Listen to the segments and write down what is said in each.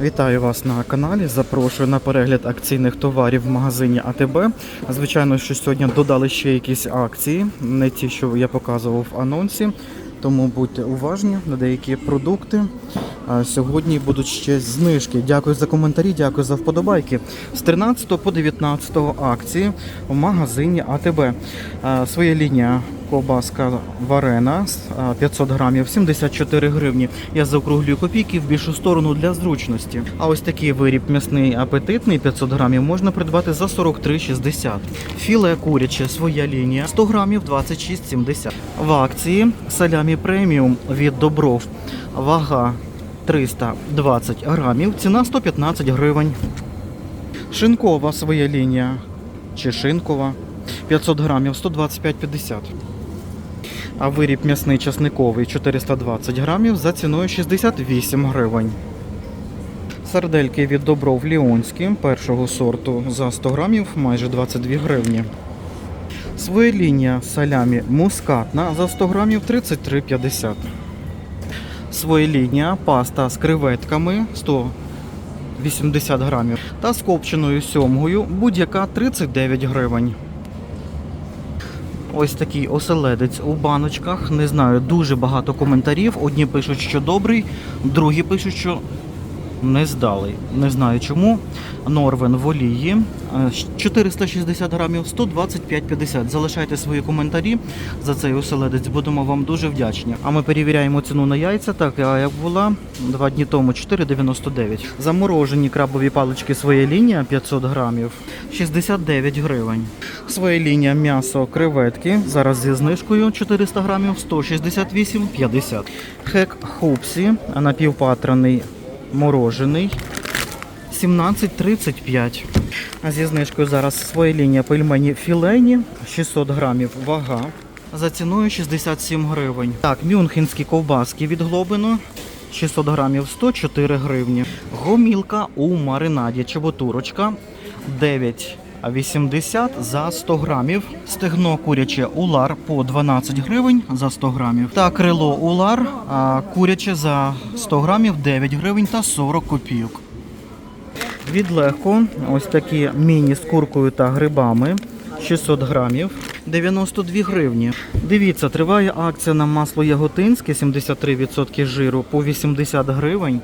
Вітаю вас на каналі. Запрошую на перегляд акційних товарів в магазині АТБ. Звичайно, що сьогодні додали ще якісь акції, не ті, що я показував в анонсі. Тому будьте уважні на деякі продукти. Сьогодні будуть ще знижки. Дякую за коментарі, дякую за вподобайки. З 13 по 19 акції в магазині АТБ. Своя лінія ковбаска варена 500 грамів 74 гривні. Я заокруглюю копійки в більшу сторону для зручності. А ось такий виріб м'ясний апетитний 500 грамів можна придбати за 43,60. Філе куряче своя лінія 100 грамів 26,70. В акції салямі преміум від Добров. Вага 320 грамів, ціна 115 гривень. Шинкова своя лінія чи шинкова 500 грамів 125,50. А виріб м'ясний часниковий 420 грамів за ціною 68 гривень. Сардельки від Добров Ліонські першого сорту за 100 грамів майже 22 гривні. Своя салямі мускатна за 100 грамів 33,50. Своя лінія паста з креветками 180 грамів та з копченою сьомгою будь-яка 39 гривень. Ось такий оселедець у баночках. Не знаю, дуже багато коментарів. Одні пишуть, що добрий, другі пишуть, що не здалий. Не знаю чому. Норвен в олії е, 460 грамів 125,50. Залишайте свої коментарі за цей оселедець. Будемо вам дуже вдячні. А ми перевіряємо ціну на яйця. Так, як була два дні тому 4,99. Заморожені крабові палички своя лінія 500 грамів 69 гривень. Своя лінія м'ясо креветки. Зараз зі знижкою 400 грамів 168,50. Хек хупсі напівпатраний морожений 17,35. А зі знижкою зараз своя лінія пельмені філені 600 грамів вага. За ціною 67 гривень. Так, мюнхенські ковбаски від Глобино 600 грамів 104 гривні. Гомілка у маринаді чеботурочка 9,80 за 100 грамів. Стегно куряче улар по 12 гривень за 100 грамів. Та крило улар а, куряче за 100 грамів 9 гривень та 40 копійок. Від легко ось такі міні з куркою та грибами 600 грамів. 92 гривні. Дивіться, триває акція на масло яготинське 73% жиру по 80 гривень.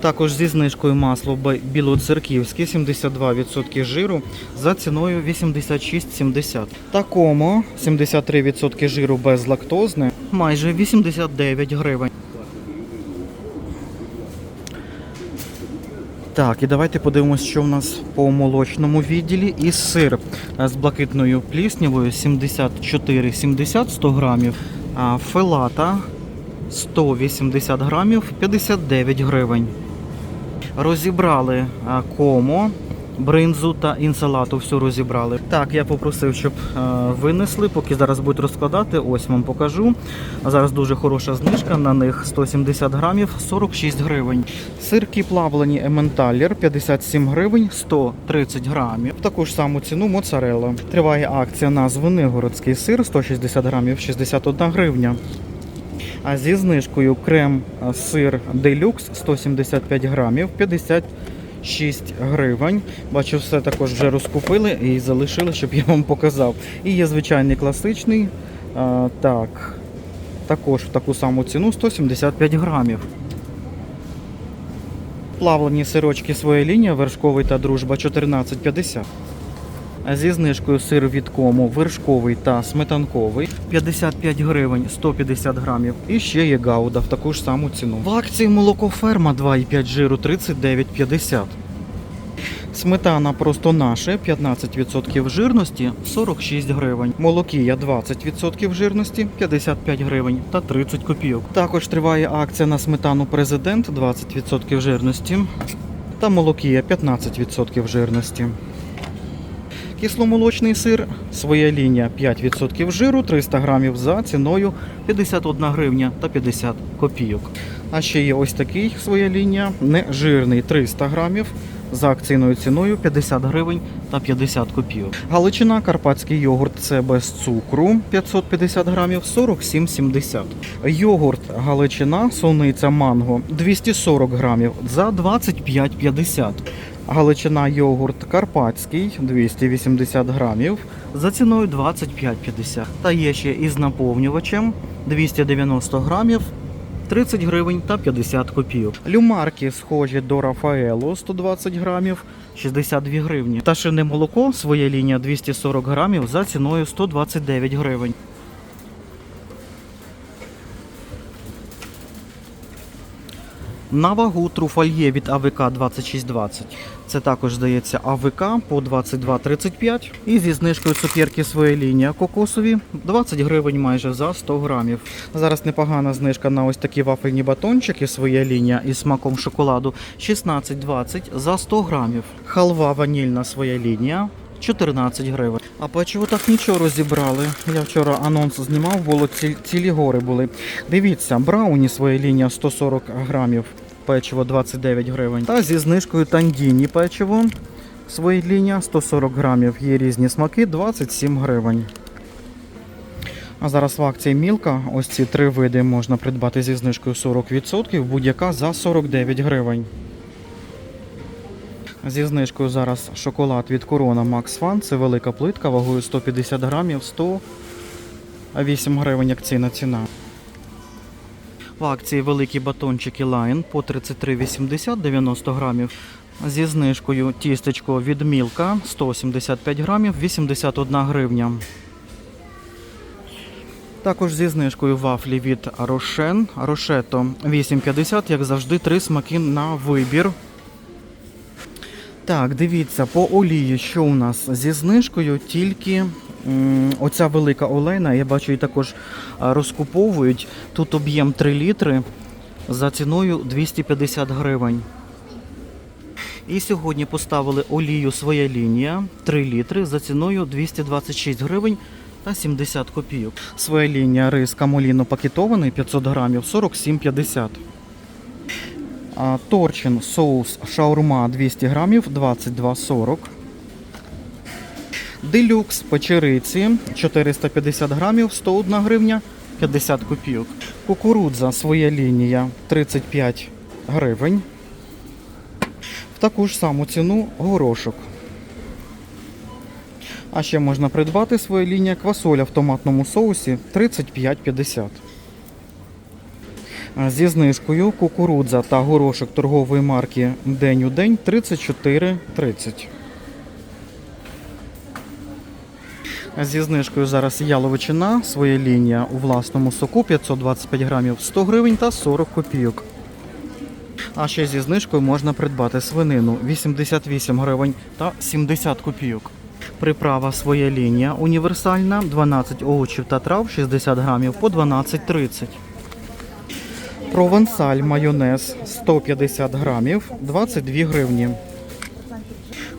Також зі знижкою масло білоцерківське 72% жиру за ціною 86,70. Такому 73% жиру безлактозне майже 89 гривень. Так, і давайте подивимось, що в нас по молочному відділі. І сир з блакитною пліснявою 74,70 100 грамів. А фелата 180 грамів 59 гривень. Розібрали комо, бринзу та інсалату. Все розібрали. Так, я попросив, щоб е, винесли, поки зараз будуть розкладати. Ось вам покажу. Зараз дуже хороша знижка на них 170 грамів 46 гривень. Сирки плавлені Ементалер 57 гривень 130 грамів. Таку ж саму ціну моцарелла. Триває акція на Звенигородський сир 160 грамів 61 гривня. А зі знижкою крем сир делюкс 175 грамів 56 гривень. Бачу, все також вже розкупили і залишили, щоб я вам показав. І є звичайний класичний. А, так, також в таку саму ціну 175 грамів. Плавлені сирочки своя лінія, вершковий та дружба 14,50. А Зі знижкою сир від кому вершковий та сметанковий 55 гривень 150 грамів. І ще є гауда в таку ж саму ціну. В акції молоко ферма 2,5 жиру 39,50. Сметана просто наше 15% жирності 46 гривень. Молокія 20% жирності 55 гривень та 30 копійок. Також триває акція на сметану президент 20% жирності та молокія 15% жирності. Кисломолочний сир, своя лінія 5% жиру, 300 грамів за ціною 51 гривня та 50 копійок. А ще є ось такий своя лінія, не жирний 300 грамів за акційною ціною 50 гривень та 50 копійок. Галичина, карпатський йогурт це без цукру 550 грамів 47,70. Йогурт Галичина, суниця манго 240 грамів за 25,50. Галичина йогурт карпатський 280 грамів за ціною 25,50. Та є ще із наповнювачем 290 грамів 30 гривень та 50 копійок. Люмарки схожі до Рафаело 120 грамів 62 гривні. Пташине молоко своя лінія 240 грамів за ціною 129 гривень. На вагу труфальє від АВК 2620. Це також здається АВК по 22,35. І зі знижкою цукерки своя лінія кокосові 20 гривень майже за 100 грамів. Зараз непогана знижка на ось такі вафельні батончики своя лінія із смаком шоколаду 16,20 за 100 грамів. Халва ванільна своя лінія. 14 гривень. А печиво так нічого розібрали. Я вчора анонс знімав, було ці, цілі гори були. Дивіться, брауні своя лінія 140 грамів, печиво 29 гривень. Та зі знижкою тандіні печиво своя лінія 140 грамів. Є різні смаки 27 гривень. А зараз в акції Мілка ось ці три види можна придбати зі знижкою 40%, будь-яка за 49 гривень. Зі знижкою зараз шоколад від Corona Max Fun. Це велика плитка вагою 150 грамів, 108 гривень акційна ціна. В акції великі батончики Line по 33,80 90 грамів. Зі знижкою тістечко від Мілка 175 грамів, 81 гривня. Також зі знижкою вафлі від Рошен. Рошето 8,50, як завжди, три смаки на вибір. Так, дивіться, по олії, що у нас зі знижкою, тільки оця велика олейна, я бачу, її також розкуповують. Тут об'єм 3 літри за ціною 250 гривень. І сьогодні поставили олію своя лінія 3 літри за ціною 226 гривень та 70 копійок. Своя лінія рис камоліно пакетований 500 грамів 47,50. Торчин соус шаурма 200 грамів 22,40. Делюкс печериці 450 грамів 101 гривня 50 копійок. Кукурудза своя лінія 35 гривень. В таку ж саму ціну горошок. А ще можна придбати своя лінія квасоля в томатному соусі 35,50. Зі знижкою кукурудза та горошок торгової марки День у день 34,30. А Зі знижкою зараз яловичина, своя лінія у власному соку. 525 грамів 100 гривень та 40 копійок. А ще зі знижкою можна придбати свинину. 88 гривень та 70 копійок. Приправа своя лінія універсальна, 12 овочів та трав. 60 грамів по 12,30. Провансаль майонез. 150 грамів. 22 гривні.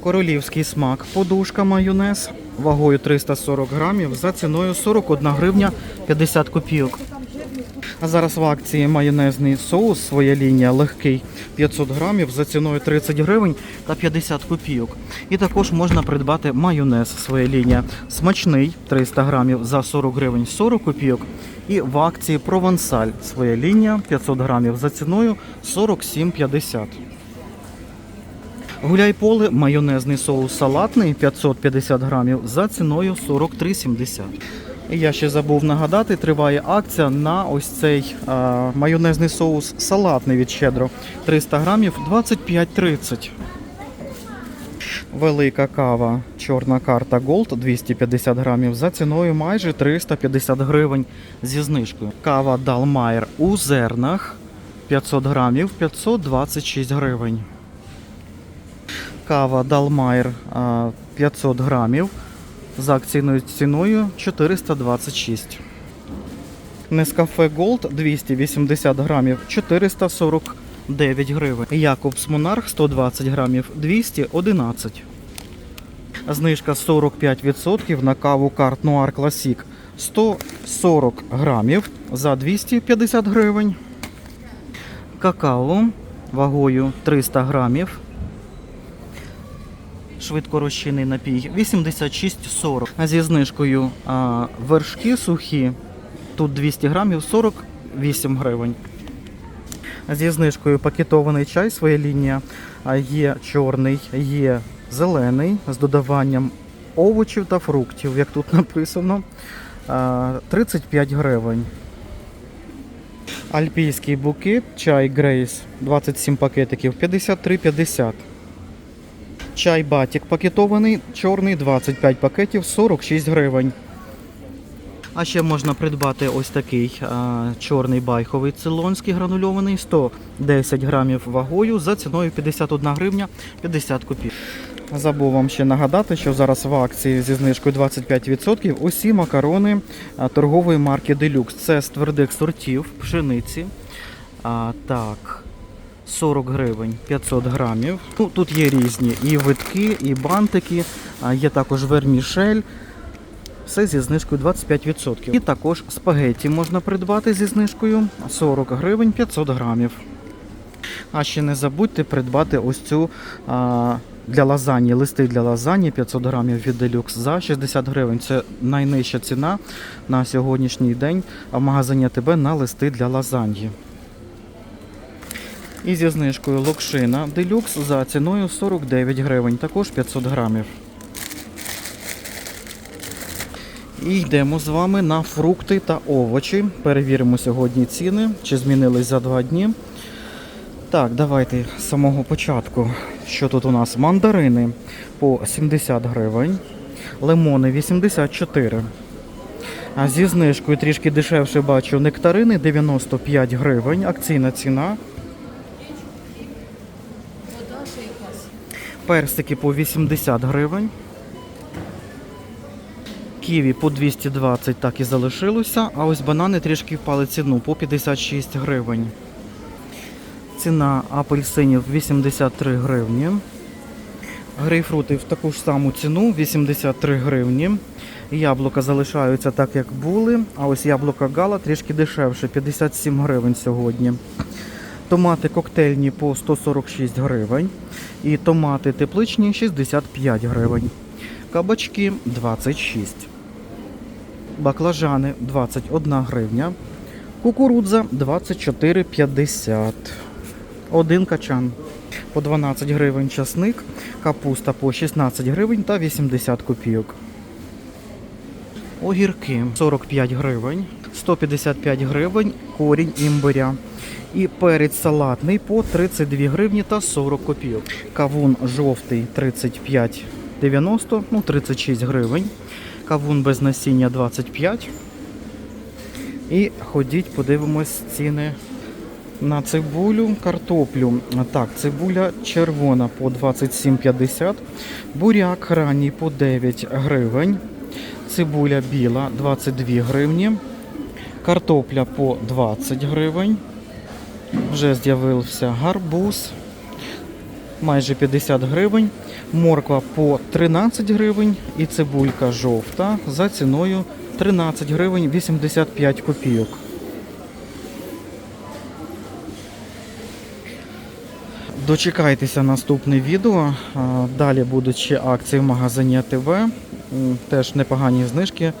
Королівський смак. Подушка майонез вагою 340 грамів за ціною 41 гривня 50 копійок. А зараз в акції майонезний соус своя лінія легкий 500 грамів за ціною 30 гривень та 50 копійок. І також можна придбати майонез своя лінія смачний 300 грамів за 40 гривень 40 копійок. І в акції провансаль своя лінія 500 грамів за ціною 47,50. Гуляй поле, майонезний соус салатний 550 грамів за ціною 43,70. І я ще забув нагадати, триває акція на ось цей а, майонезний соус салатний від щедро 300 грамів 25,30. Велика кава, чорна карта Gold 250 грамів за ціною майже 350 гривень зі знижкою. Кава Далмайер у зернах 500 грамів 526 гривень. Кава Далмайер а, 500 грамів за акційною ціною 426. Нескафе Gold 280 грамів 449 гривень. Якобс Монарх 120 грамів 211. Знижка 45% на каву Карт Нуар Класік 140 грамів за 250 гривень. Какао вагою 300 грамів швидкорозчинний напій 86,40. А зі знижкою а, вершки сухі. Тут 200 грамів 48 гривень. Зі знижкою пакетований чай, своя лінія. Є чорний, є зелений з додаванням овочів та фруктів, як тут написано. а, 35 гривень. Альпійський букет, чай Грейс, 27 пакетиків, 53,50. Чай Батік пакетований, чорний 25 пакетів, 46 гривень. А ще можна придбати ось такий а, чорний байховий цилонський гранульований, 110 грамів вагою за ціною 51 гривня 50 копійок. Забув вам ще нагадати, що зараз в акції зі знижкою 25% усі макарони торгової марки Deluxe. Це з твердих сортів пшениці. А, так, 40 гривень 500 грамів. Ну, тут є різні і витки, і бантики, є також вермішель. Все зі знижкою 25%. І також спагетті можна придбати зі знижкою 40 гривень 500 грамів. А ще не забудьте придбати ось цю а, для лазані, листи для лазані 500 грамів від Deluxe за 60 гривень. Це найнижча ціна на сьогоднішній день в магазині АТБ на листи для лазаньї. І зі знижкою локшина Deluxe за ціною 49 гривень, також 500 грамів. І йдемо з вами на фрукти та овочі. Перевіримо сьогодні ціни, чи змінились за два дні. Так, давайте з самого початку. Що тут у нас? Мандарини по 70 гривень, лимони 84. А зі знижкою трішки дешевше бачу нектарини 95 гривень, акційна ціна. Персики по 80 гривень. Ківі по 220 так і залишилося, а ось банани трішки впали ціну по 56 гривень. Ціна апельсинів 83 гривні. Грейпфрути в таку ж саму ціну 83 гривні. Яблука залишаються так, як були. А ось яблука гала трішки дешевше 57 гривень сьогодні. Томати коктейльні по 146 гривень. І томати тепличні 65 гривень. Кабачки 26. Баклажани 21 гривня. Кукурудза 24,50. Один качан. По 12 гривень часник, капуста по 16 гривень та 80 копійок. Огірки 45 гривень, 155 гривень корінь імбиря. І перець салатний по 32 гривні та 40 копійок. Кавун жовтий 35,90, ну 36 гривень. Кавун без насіння 25. І ходіть, подивимось ціни на цибулю, картоплю. Так, цибуля червона по 27,50, буряк ранній по 9 гривень, цибуля біла 22 гривні, картопля по 20 гривень. Вже з'явився гарбуз, майже 50 гривень, морква по 13 гривень і цибулька жовта за ціною 13 гривень 85 копійок. Дочекайтеся наступне відео. Далі будуть ще акції в магазині АТВ. Теж непогані знижки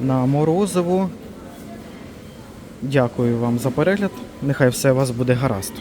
на морозиво. Дякую вам за перегляд. Нехай все у вас буде гаразд.